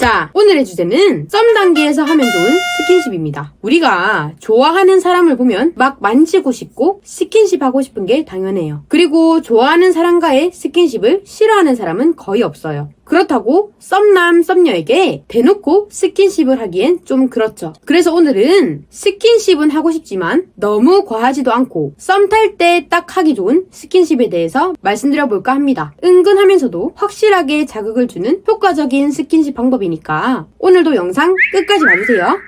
자, 오늘의 주제는 썸 단계에서 하면 좋은 스킨십입니다. 우리가 좋아하는 사람을 보면 막 만지고 싶고 스킨십 하고 싶은 게 당연해요. 그리고 좋아하는 사람과의 스킨십을 싫어하는 사람은 거의 없어요. 그렇다고 썸남 썸녀에게 대놓고 스킨십을 하기엔 좀 그렇죠. 그래서 오늘은 스킨십은 하고 싶지만 너무 과하지도 않고 썸 탈 때 딱 하기 좋은 스킨십에 대해서 말씀드려 볼까 합니다. 은근하면서도 확실하게 자극을 주는 효과적인 스킨십 방법이 니까 오늘도 영상 끝까지 봐주세요.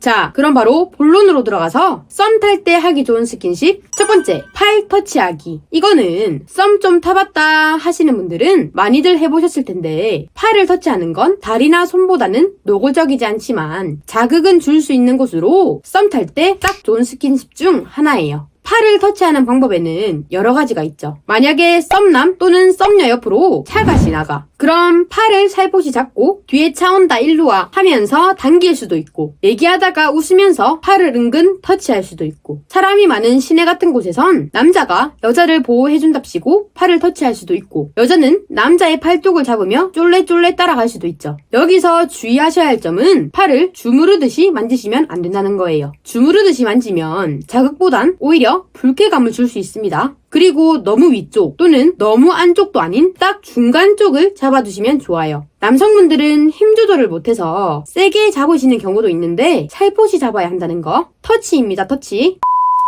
자, 그럼 바로 본론으로 들어가서 썸 탈 때 하기 좋은 스킨십. 첫 번째, 팔 터치하기. 이거는 썸 좀 타봤다 하시는 분들은 많이들 해보셨을 텐데, 팔을 터치하는 건 다리나 손보다는 노골적이지 않지만 자극은 줄 수 있는 곳으로 썸 탈 때 딱 좋은 스킨십 중 하나예요. 팔을 터치하는 방법에는 여러 가지가 있죠. 만약에 썸남 또는 썸녀 옆으로 차가 지나가. 그럼 팔을 살포시 잡고 뒤에 차 온다 일로와 하면서 당길 수도 있고 얘기하다가 웃으면서 팔을 은근 터치할 수도 있고 사람이 많은 시내 같은 곳에선 남자가 여자를 보호해준답시고 팔을 터치할 수도 있고 여자는 남자의 팔뚝을 잡으며 쫄래쫄래 따라갈 수도 있죠. 여기서 주의하셔야 할 점은 팔을 주무르듯이 만지시면 안 된다는 거예요. 주무르듯이 만지면 자극보단 오히려 불쾌감을 줄 수 있습니다. 그리고 너무 위쪽 또는 너무 안쪽도 아닌 딱 중간 쪽을 잡아주시면 좋아요. 남성분들은 힘 조절을 못해서 세게 잡으시는 경우도 있는데 살포시 잡아야 한다는 거. 터치입니다, 터치.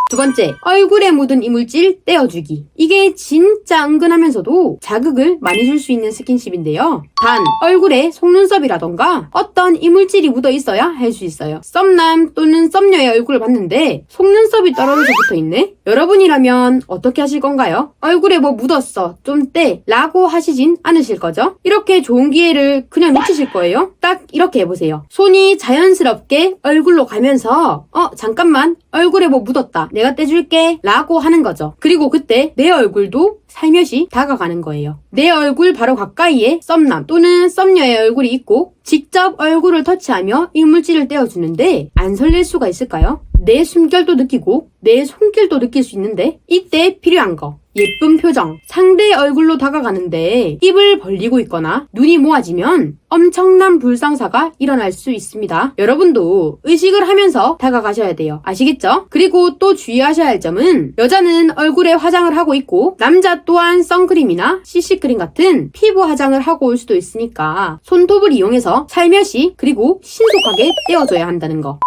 두 번째, 얼굴에 묻은 이물질 떼어주기. 이게 진짜 은근하면서도 자극을 많이 줄 수 있는 스킨십인데요. 단, 얼굴에 속눈썹이라던가 어떤 이물질이 묻어 있어야 할 수 있어요. 썸남 또는 썸녀의 얼굴을 봤는데 속눈썹이 떨어져서 붙어 있네? 여러분이라면 어떻게 하실 건가요? 얼굴에 뭐 묻었어. 좀 떼. 라고 하시진 않으실 거죠? 이렇게 좋은 기회를 그냥 놓치실 거예요? 딱 이렇게 해보세요. 손이 자연스럽게 얼굴로 가면서 어, 잠깐만. 얼굴에 뭐 묻었다. 내가 떼줄게. 라고 하는 거죠. 그리고 그때 내 얼굴도 살며시 다가가는 거예요. 내 얼굴 바로 가까이에 썸남 또는 썸녀의 얼굴이 있고 직접 얼굴을 터치하며 이물질을 떼어주는데 안 설렐 수가 있을까요? 내 숨결도 느끼고 내 손길도 느낄 수 있는데 이때 필요한 거 예쁜 표정 상대의 얼굴로 다가가는데 입을 벌리고 있거나 눈이 모아지면 엄청난 불상사가 일어날 수 있습니다. 여러분도 의식을 하면서 다가가셔야 돼요. 아시겠죠? 그리고 또 주의하셔야 할 점은 여자는 얼굴에 화장을 하고 있고 남자 또한 선크림이나 CC크림 같은 피부 화장을 하고 올 수도 있으니까 손톱을 이용해서 살며시 그리고 신속하게 떼어줘야 한다는 거.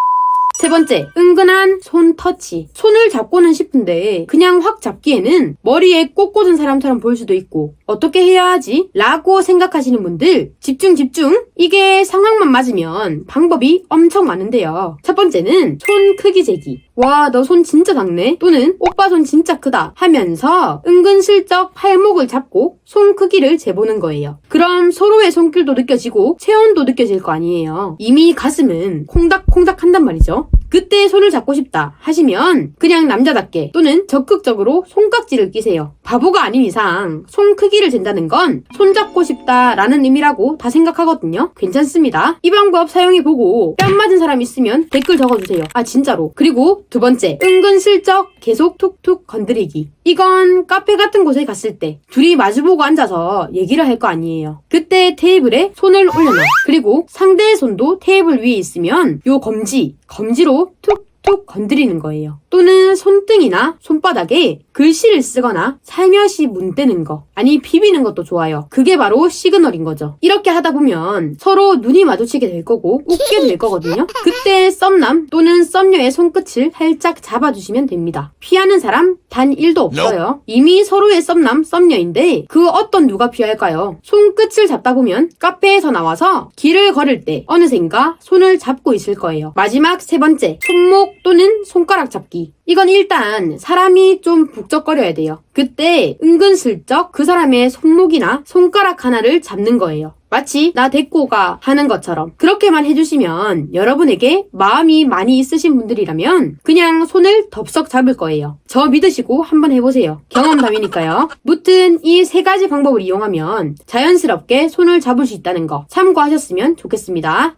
세 번째, 은근한 손 터치. 손을 잡고는 싶은데 그냥 확 잡기에는 머리에 꽃 꽂은 사람처럼 보일 수도 있고 어떻게 해야 하지? 라고 생각하시는 분들 집중 집중. 이게 상황만 맞으면 방법이 엄청 많은데요. 첫 번째는 손 크기 재기. 와, 너 손 진짜 작네? 또는 오빠 손 진짜 크다 하면서 은근슬쩍 팔목을 잡고 손 크기를 재보는 거예요. 그럼 서로의 손길도 느껴지고 체온도 느껴질 거 아니에요. 이미 가슴은 콩닥콩닥 한단 말이죠. 그때 손을 잡고 싶다 하시면 그냥 남자답게 또는 적극적으로 손깍지를 끼세요. 바보가 아닌 이상 손 크기를 잰다는 건 손잡고 싶다라는 의미라고 다 생각하거든요. 괜찮습니다. 이 방법 사용해보고 뺨 맞은 사람 있으면 댓글 적어주세요. 아 진짜로. 그리고 두 번째 은근슬쩍 계속 툭툭 건드리기. 이건 카페 같은 곳에 갔을 때 둘이 마주보고 앉아서 얘기를 할 거 아니에요. 그때 테이블에 손을 올려놔. 그리고 상대의 손도 테이블 위에 있으면 요 검지, 검지로 툭 툭 건드리는 거예요. 또는 손등이나 손바닥에 글씨를 쓰거나 살며시 문대는 거, 아니 비비는 것도 좋아요. 그게 바로 시그널인 거죠. 이렇게 하다 보면 서로 눈이 마주치게 될 거고 웃게 될 거거든요. 그때 썸남 또는 썸녀의 손끝을 살짝 잡아주시면 됩니다. 피하는 사람 단 1도 없어요. 이미 서로의 썸남, 썸녀인데 그 어떤 누가 피할까요? 손끝을 잡다 보면 카페에서 나와서 길을 걸을 때 어느샌가 손을 잡고 있을 거예요. 마지막 세 번째, 손목 또는 손가락 잡기. 이건 일단 사람이 좀 북적거려야 돼요. 그때 은근슬쩍 그 사람의 손목이나 손가락 하나를 잡는 거예요. 마치 나 데리고 가 하는 것처럼 그렇게만 해주시면 여러분에게 마음이 많이 있으신 분들이라면 그냥 손을 덥석 잡을 거예요. 저 믿으시고 한번 해보세요. 경험담이니까요. 무튼 이 세 가지 방법을 이용하면 자연스럽게 손을 잡을 수 있다는 거 참고하셨으면 좋겠습니다.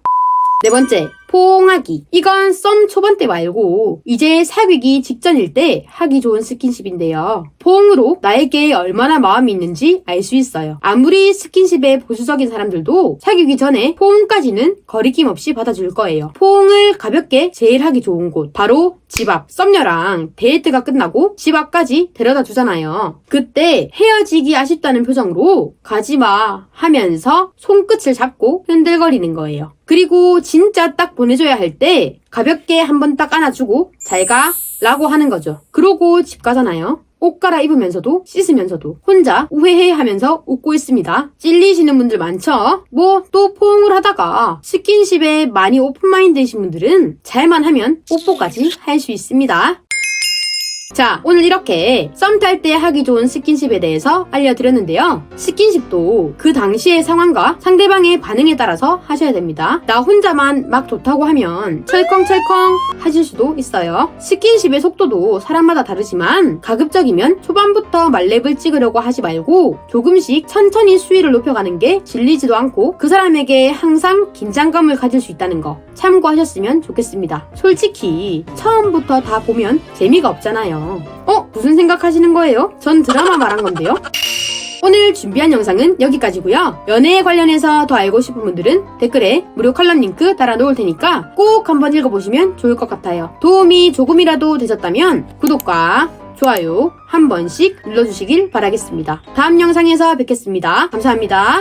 네 번째, 포옹하기. 이건 썸 초반 때 말고 이제 사귀기 직전일 때 하기 좋은 스킨십인데요. 포옹으로 나에게 얼마나 마음이 있는지 알 수 있어요. 아무리 스킨십에 보수적인 사람들도 사귀기 전에 포옹까지는 거리낌 없이 받아줄 거예요. 포옹을 가볍게 제일 하기 좋은 곳 바로 집 앞. 썸녀랑 데이트가 끝나고 집 앞까지 데려다 주잖아요. 그때 헤어지기 아쉽다는 표정으로 가지마 하면서 손끝을 잡고 흔들거리는 거예요. 그리고 진짜 딱 보내줘야 할 때 가볍게 한 번 딱 안아주고 잘 가 라고 하는 거죠. 그러고 집 가잖아요. 옷 갈아입으면서도 씻으면서도 혼자 우회해 하면서 웃고 있습니다. 찔리시는 분들 많죠? 뭐 또 포옹을 하다가 스킨십에 많이 오픈마인드이신 분들은 잘만 하면 뽀뽀까지 할 수 있습니다. 자, 오늘 이렇게 썸 탈 때 하기 좋은 스킨십에 대해서 알려드렸는데요. 스킨십도 그 당시의 상황과 상대방의 반응에 따라서 하셔야 됩니다. 나 혼자만 막 좋다고 하면 철컹철컹 하실 수도 있어요. 스킨십의 속도도 사람마다 다르지만 가급적이면 초반부터 말렙을 찍으려고 하지 말고 조금씩 천천히 수위를 높여가는 게 질리지도 않고 그 사람에게 항상 긴장감을 가질 수 있다는 거 참고하셨으면 좋겠습니다. 솔직히 처음부터 다 보면 재미가 없잖아요. 어? 무슨 생각하시는 거예요? 전 드라마 말한 건데요. 오늘 준비한 영상은 여기까지고요. 연애에 관련해서 더 알고 싶은 분들은 댓글에 무료 칼럼 링크 달아놓을 테니까 꼭 한번 읽어보시면 좋을 것 같아요. 도움이 조금이라도 되셨다면 구독과 좋아요 한 번씩 눌러주시길 바라겠습니다. 다음 영상에서 뵙겠습니다. 감사합니다.